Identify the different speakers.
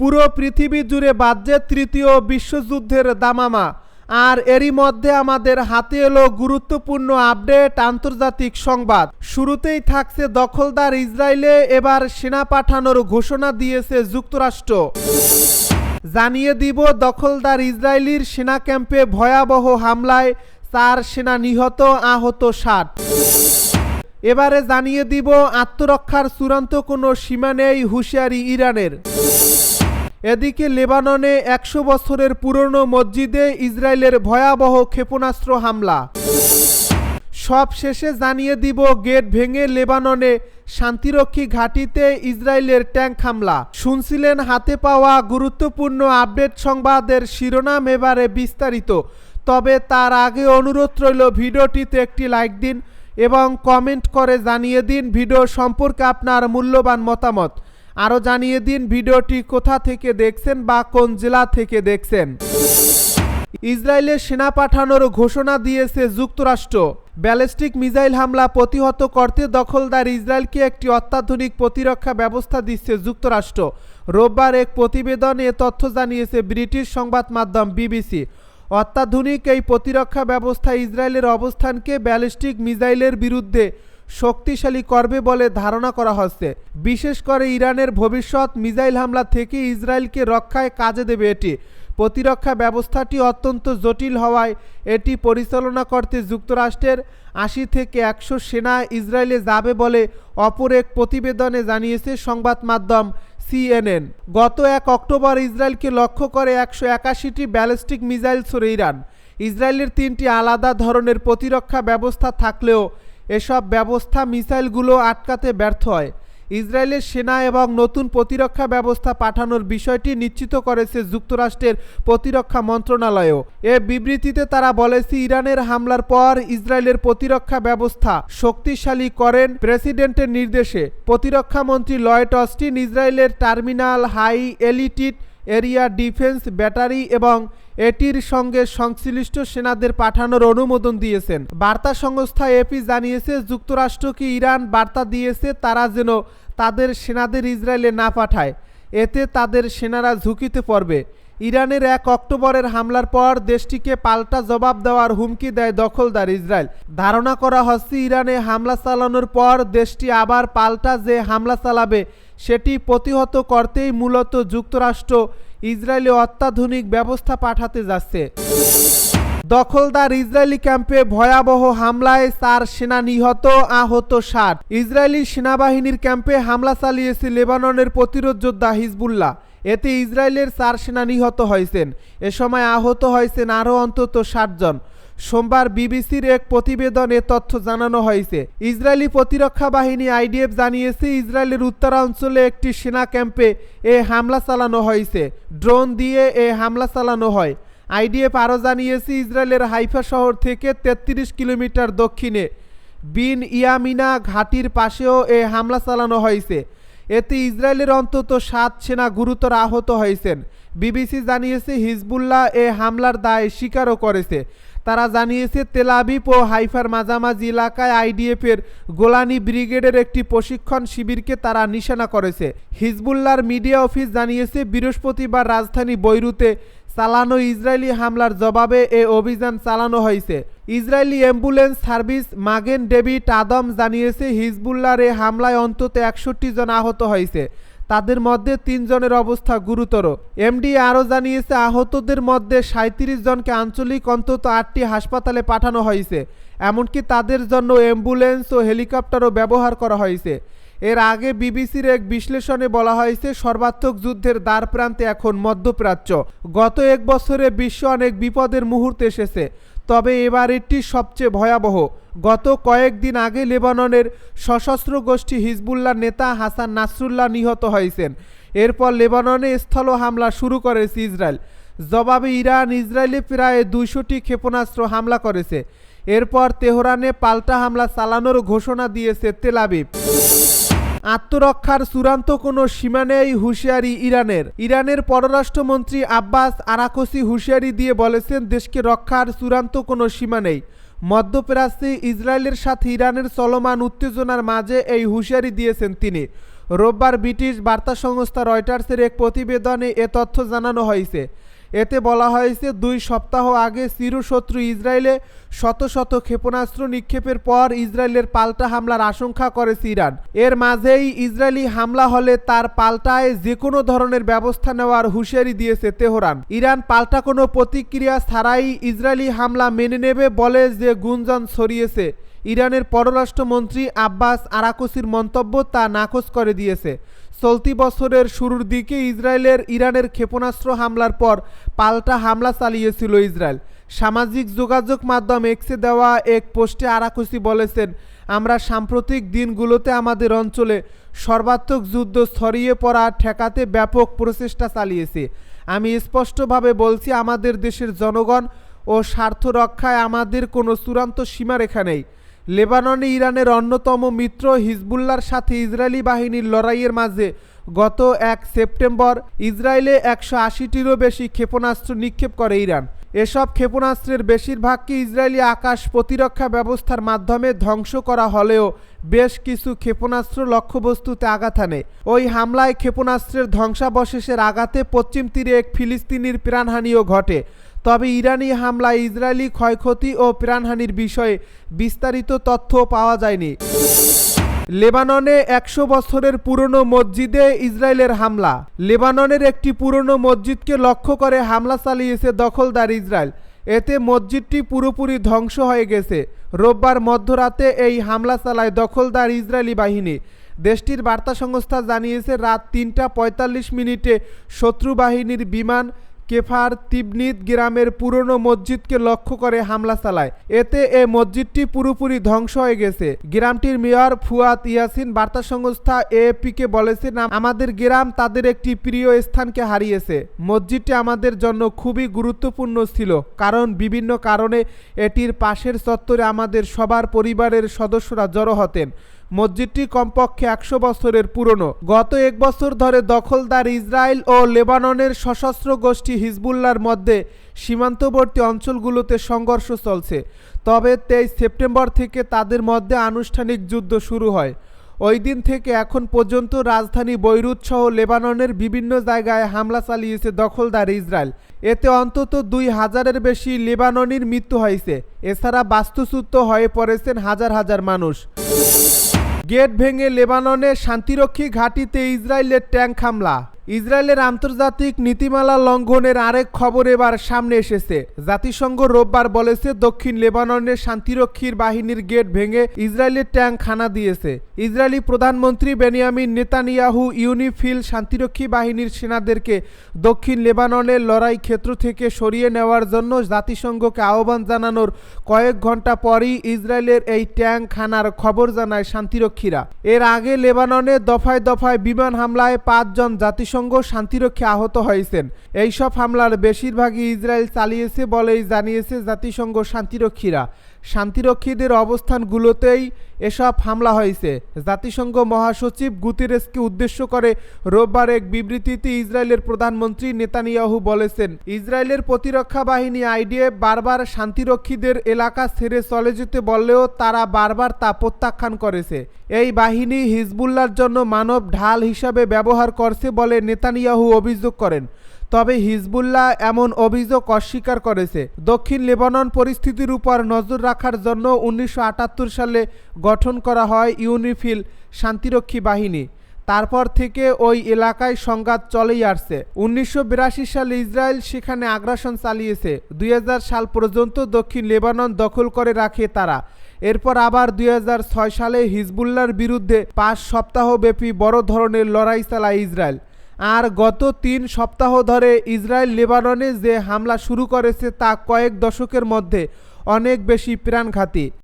Speaker 1: পুরো পৃথিবী জুড়ে বাজ্যে তৃতীয় বিশ্বযুদ্ধের দামামা আর এরই মধ্যে আমাদের হাতে এলো গুরুত্বপূর্ণ আপডেট আন্তর্জাতিক সংবাদ শুরুতেই থাকছে দখলদার ইসরায়েলে এবার সেনা পাঠানোর ঘোষণা দিয়েছে যুক্তরাষ্ট্র জানিয়ে দিব দখলদার ইসরায়েলির সেনা ক্যাম্পে ভয়াবহ হামলায় চার সেনা নিহত আহত ষাট এবারে জানিয়ে দিব আত্মরক্ষার চূড়ান্ত কোনো সীমা নেই হুঁশিয়ারি ইরানের এদিকে লেবাননে একশো বছরের পুরনো মসজিদে ইসরায়েলের ভয়াবহ ক্ষেপণাস্ত্র হামলা সব শেষে জানিয়ে দিব গেট ভেঙে লেবাননে শান্তিরক্ষী ঘাঁটিতে ইসরায়েলের ট্যাঙ্ক হামলা শুনছিলেন হাতে পাওয়া গুরুত্বপূর্ণ আপডেট সংবাদের শিরোনাম এবারে বিস্তারিত তবে তার আগে অনুরোধ রইল ভিডিওটিতে একটি লাইক দিন এবং কমেন্ট করে জানিয়ে দিন ভিডিও সম্পর্কে আপনার মূল্যবান মতামত আরও জানিয়ে দিন ভিডিওটি কোথা থেকে দেখছেন বা কোন জেলা থেকে দেখছেন ইসরায়েলের সেনা পাঠানোর ঘোষণা দিয়েছে যুক্তরাষ্ট্র ব্যালিস্টিক মিসাইল হামলা প্রতিহত করতে দখলদার ইসরায়েলকে একটি অত্যাধুনিক প্রতিরক্ষা ব্যবস্থা দিচ্ছে যুক্তরাষ্ট্র রোববার এক প্রতিবেদনে তথ্য জানিয়েছে ব্রিটিশ সংবাদ মাধ্যম বিবিসি অত্যাধুনিক এই প্রতিরক্ষা ব্যবস্থা ইসরায়েলের অবস্থানকে ব্যালিস্টিক মিসাইলের বিরুদ্ধে শক্তিশালী করবে বলে ধারণা করা হচ্ছে বিশেষ করে ইরানের ভবিষ্যৎ মিজাইল হামলা থেকে ইসরায়েলকে রক্ষায় কাজে দেবে এটি প্রতিরক্ষা ব্যবস্থাটি অত্যন্ত জটিল হওয়ায় এটি পরিচালনা করতে যুক্তরাষ্ট্রের আশি থেকে একশো সেনা ইসরায়েলে যাবে বলে অপর এক প্রতিবেদনে জানিয়েছে সংবাদ মাধ্যম সিএনএন গত এক অক্টোবর ইসরায়েলকে লক্ষ্য করে একশো একাশিটি ব্যালিস্টিক মিজাইল ছড়ে ইরান ইসরায়েলের তিনটি আলাদা ধরনের প্রতিরক্ষা ব্যবস্থা থাকলেও এসব ব্যবস্থা মিসাইলগুলো আটকাতে ব্যর্থ হয় ইসরায়েলের সেনা এবং নতুন প্রতিরক্ষা ব্যবস্থা পাঠানোর বিষয়টি নিশ্চিত করেছে যুক্তরাষ্ট্রের প্রতিরক্ষা মন্ত্রণালয়ও এ বিবৃতিতে তারা বলেছে ইরানের হামলার পর ইসরায়েলের প্রতিরক্ষা ব্যবস্থা শক্তিশালী করেন প্রেসিডেন্টের নির্দেশে প্রতিরক্ষা মন্ত্রী লয়েড অস্টিন ইসরায়েলের terminal high altitude area defence battery এবং এটির সঙ্গে সংশ্লিষ্ট সেনাদের পাঠানোর অনুমোদন দিয়েছেন বার্তা সংস্থা এপি জানিয়েছে যুক্তরাষ্ট্রকে ইরান বার্তা দিয়েছে তারা যেন তাদের সেনাদের ইসরায়েলে না পাঠায় এতে তাদের সেনারা ঝুঁকিতে পড়বে ইরানের এক অক্টোবরের হামলার পর দেশটিকে পাল্টা জবাব দেওয়ার হুমকি দেয় দখলদার ইসরায়েল ধারণা করা হচ্ছে ইরানে হামলা চালানোর পর দেশটি আবার পাল্টা যে হামলা চালাবে সেটি প্রতিহত করতেই মূলত যুক্তরাষ্ট্র ইসরায়েলে অত্যাধুনিক ব্যবস্থা পাঠাতে যাচ্ছে দখলদার ইসরায়েলি ক্যাম্পে ভয়াবহ হামলায় চার সেনা নিহত আহত ষাট ইসরায়েলি সেনাবাহিনীর ক্যাম্পে হামলা চালিয়েছে লেবাননের প্রতিরোধ যোদ্ধা হিজবুল্লাহ এতে ইসরায়েলের চার সেনা নিহত হয়েছেন এ সময় আহত হয়েছেন আরও অন্তত ষাট জন সোমবার বিবিসির এক প্রতিবেদনে তথ্য জানানো হয়েছে ইসরায়েলি প্রতিরক্ষা বাহিনী আইডিএফ জানিয়েছে ইসরায়েলের উত্তরাঞ্চলে একটি সেনা ক্যাম্পে এ হামলা চালানো হয়েছে ড্রোন দিয়ে এ হামলা চালানো হয় আইডিএফ আরও জানিয়েছে ইসরায়েলের হাইফা শহর থেকে ৩৩ কিলোমিটার দক্ষিণে বিন ইয়ামিনা ঘাটির পাশেও এ হামলা চালানো হয়েছে এতে ইসরায়েলের অন্তত সাত সেনা গুরুতর আহত হয়েছেন বিবিসি জানিয়েছে হিজবুল্লাহ এ হামলার দায় স্বীকারও করেছে তারা জানিয়েছে তেলাবিপ ও হাইফার মাঝামাঝি এলাকায় আইডিএফের গোলানি ব্রিগেডের একটি প্রশিক্ষণ শিবিরকে তারা নিশানা করেছে হিজবুল্লার মিডিয়া অফিস জানিয়েছে বৃহস্পতিবার রাজধানী বৈরুতে চালানো ইসরায়েলি হামলার জবাবে এ অভিযান চালানো হয়েছে Israeli ambulance service Magen David Adom জানিয়েছে হিজবুল্লার এ হামলায় অন্তত একষট্টি জন আহত হয়েছে তাদের মধ্যে তিনজনের অবস্থা গুরুতর এমডি আরও জানিয়েছে আহতদের মধ্যে সাঁত্রিশ জনকে আঞ্চলিক অন্তত আটটি হাসপাতালে পাঠানো হয়েছে এমনকি তাদের জন্য অ্যাম্বুলেন্স ও হেলিকপ্টারও ব্যবহার করা হয়েছে এর আগে বিবিসির এক বিশ্লেষণে বলা হয়েছে সর্বাত্মক যুদ্ধের দ্বার প্রান্তে এখন মধ্যপ্রাচ্য গত এক বছরে বিশ্ব অনেক বিপদের মুহূর্তে এসেছে তবে এবার এটি সবচেয়ে ভয়াবহ গত কয়েকদিন আগে লেবাননের সশস্ত্র গোষ্ঠী হিজবুল্লাহ নেতা হাসান নাসরুল্লাহ নিহত হয়েছেন এরপর লেবাননে স্থল হামলা শুরু করেছে ইসরায়েল জবাবে ইরান ইসরায়েলে প্রায় দুইশোটি ক্ষেপণাস্ত্র হামলা করেছে এরপর তেহরানে পাল্টা হামলা চালানোর ঘোষণা দিয়েছে তেলাবিব আত্মরক্ষার চূড়ান্ত কোনো সীমা নেই হুঁশিয়ারি ইরানের ইরানের পররাষ্ট্রমন্ত্রী আব্বাস আরাকসি হুঁশিয়ারি দিয়ে বলেছেন দেশকে রক্ষার চূড়ান্ত কোনো সীমা নেই মধ্যপ্রাচ্যে ইসরায়েলের সাথে ইরানের চলমান উত্তেজনার মাঝে এই হুঁশিয়ারি দিয়েছেন তিনি রোববার ব্রিটিশ বার্তা সংস্থা রয়টার্সের এক প্রতিবেদনে এ তথ্য জানানো হয়েছে এতে বলা হয়েছে দুই সপ্তাহ আগে চিরশত্রু ইসরায়েলে শত শত ক্ষেপণাস্ত্র নিক্ষেপের পর ইসরায়েলের পাল্টা হামলার আশঙ্কা করেছে ইরান এর মাঝেই ইসরায়েলি হামলা হলে তার পাল্টায় যে কোনো ধরনের ব্যবস্থা নেওয়ার হুঁশিয়ারি দিয়েছে তেহরান ইরান পাল্টা কোনো প্রতিক্রিয়া ছাড়াই ইসরায়েলি হামলা মেনে নেবে বলে যে গুঞ্জন ছড়িয়েছে ইরানের পররাষ্ট্রমন্ত্রী আব্বাস আরাকুসির মন্তব্য তা নাকচ করে দিয়েছে চলতি বছরের শুরুর দিকে ইসরায়েলের ইরানের ক্ষেপণাস্ত্র হামলার পর পাল্টা হামলা চালিয়েছিল ইসরায়েল সামাজিক যোগাযোগ মাধ্যম এক্সে দেওয়া এক পোস্টে আরাকুসি বলেছেন আমরা সাম্প্রতিক দিনগুলোতে আমাদের অঞ্চলে সর্বাত্মক যুদ্ধ ছড়িয়ে পড়া ঠেকাতে ব্যাপক প্রচেষ্টা চালিয়েছি আমি স্পষ্টভাবে বলছি আমাদের দেশের জনগণ ও স্বার্থ রক্ষায় আমাদের কোনো চূড়ান্ত সীমারেখা নেই লেবাননে ইরানের অন্যতম মিত্র হিজবুল্লার সাথে ইসরায়েলি বাহিনীর লড়াইয়ের মাঝে গত এক সেপ্টেম্বর ইসরায়েলে একশো আশিটিরও বেশি ক্ষেপণাস্ত্র নিক্ষেপ করে ইরান এসব ক্ষেপণাস্ত্রের বেশিরভাগকে ইসরায়েলি আকাশ প্রতিরক্ষা ব্যবস্থার মাধ্যমে ধ্বংস করা হলেও বেশ কিছু ক্ষেপণাস্ত্র লক্ষ্যবস্তুতে আঘাত আনে ওই হামলায় ক্ষেপণাস্ত্রের ধ্বংসাবশেষের আঘাতে পশ্চিম তীরে এক ফিলিস্তিনির প্রাণহানিও ঘটে তবে ইরানি হামলায় ইসরায়েলি ক্ষয়ক্ষতি ও প্রাণহানির বিষয়ে বিস্তারিত তথ্য পাওয়া যায়নি লেবাননে একশো বছরের পুরনো মসজিদে ইসরায়েলের হামলা লেবাননের একটি পুরনো মসজিদকে লক্ষ্য করে হামলা চালিয়েছে দখলদার ইসরায়েল এতে মসজিদটি পুরোপুরি ধ্বংস হয়ে গেছে রোববার মধ্যরাতে এই হামলা চালায় দখলদার ইসরায়েলি বাহিনী দেশটির বার্তা সংস্থা জানিয়েছে রাত তিনটা পঁয়তাল্লিশ মিনিটে শত্রু বাহিনীর বিমান কেফার তিবনিত গ্রামের পুরনো মসজিদকে লক্ষ্য করে হামলা চালায় এতে এ মসজিদটি পুরোপুরি ধ্বংস হয়ে গেছে গ্রামটির মেয়র ফুয়াত ইয়াসিন বার্তা সংস্থা এএপিকে বলেছেন আমাদের গ্রাম তাদের একটি প্রিয় স্থানকে হারিয়েছে মসজিদটি আমাদের জন্য খুবই গুরুত্বপূর্ণ ছিল কারণ বিভিন্ন কারণে এটির পাশের চত্বরে আমাদের সবার পরিবারের সদস্যরা জড়ো হতেন মসজিদটি কমপক্ষে একশো বছরের পুরনো গত এক বছর ধরে দখলদার ইসরায়েল ও লেবাননের সশস্ত্র গোষ্ঠী হিজবুল্লার মধ্যে সীমান্তবর্তী অঞ্চলগুলোতে সংঘর্ষ চলছে তবে তেইশ সেপ্টেম্বর থেকে তাদের মধ্যে আনুষ্ঠানিক যুদ্ধ শুরু হয় ওই দিন থেকে এখন পর্যন্ত রাজধানী বৈরুত সহ লেবাননের বিভিন্ন জায়গায় হামলা চালিয়েছে দখলদার ইসরায়েল এতে অন্তত দুই হাজারের বেশি লেবাননির মৃত্যু হয়েছে এছাড়া বাস্তুচ্যুত হয়ে পড়েছেন হাজার হাজার মানুষ গেট ভেঙে লেবাননের শান্তিরক্ষী ঘাঁটিতে ইসরায়েলের ট্যাঙ্ক হামলা ইসরায়েলের আন্তর্জাতিক নীতিমালা লঙ্ঘনের আরেক খবর এবার সামনে এসেছে জাতিসংঘ রোববার বলেছে দক্ষিণ লেবাননের শান্তিরক্ষীর বাহিনীর গেট ভেঙে ইসরায়েলের ট্যাঙ্ক খানা দিয়েছে ইসরায়েলি প্রধানমন্ত্রী বেনিয়ামিন নেতানিয়াহু ইউনিফিল শান্তিরক্ষী বাহিনীর সেনাদেরকে দক্ষিণ লেবাননের লড়াই ক্ষেত্র থেকে সরিয়ে নেওয়ার জন্য জাতিসংঘকে আহ্বান জানানোর কয়েক ঘন্টা পরই ইসরায়েলের এই ট্যাঙ্ক খানার খবর জানায় শান্তিরক্ষীরা এর আগে লেবাননে দফায় দফায় বিমান হামলায় পাঁচজন জাতিসংঘ জাতিসংঘ শান্তিরক্ষী আহত হয়েছেন এইসব হামলার বেশিরভাগই ইসরায়েল চালিয়েছে বলেই জানিয়েছে জাতিসংঘ শান্তিরক্ষীরা শান্তিরক্ষীদের অবস্থানগুলোতেই এসব হামলা হয়েছে জাতিসংঘ মহাসচিব গুতিরেসকে উদ্দেশ্য করে রোববার এক বিবৃতিতে ইসরায়েলের প্রধানমন্ত্রী নেতানিয়াহু বলেছেন ইসরায়েলের প্রতিরক্ষা বাহিনী আইডিএফ বারবার শান্তিরক্ষীদের এলাকা ছেড়ে চলে যেতে বললেও তারা বারবার তা প্রত্যাখ্যান করেছে এই বাহিনী হিজবুল্লার জন্য মানব ঢাল হিসাবে ব্যবহার করছে বলে নেতানিয়াহু অভিযোগ করেন তবে হিজবুল্লাহ এমন অভিযোগ অস্বীকার করেছে দক্ষিণ লেবানন পরিস্থিতির উপর নজর রাখার জন্য উনিশশো সালে গঠন করা হয় ইউনিফিল শান্তিরক্ষী বাহিনী তারপর থেকে ওই এলাকায় সংঘাত চলেই আসছে উনিশশো সালে ইসরায়েল সেখানে আগ্রাসন চালিয়েছে দুই সাল পর্যন্ত দক্ষিণ লেবানন দখল করে রাখে তারা এরপর আবার দুই সালে হিজবুল্লার বিরুদ্ধে পাঁচ সপ্তাহব্যাপী বড় ধরনের লড়াই চালায় ইসরায়েল আর গত তিন সপ্তাহ ধরে ইসরায়েল লেবাননে যে হামলা শুরু করেছে তা কয়েক দশকের মধ্যে অনেক বেশি প্রাণঘাতী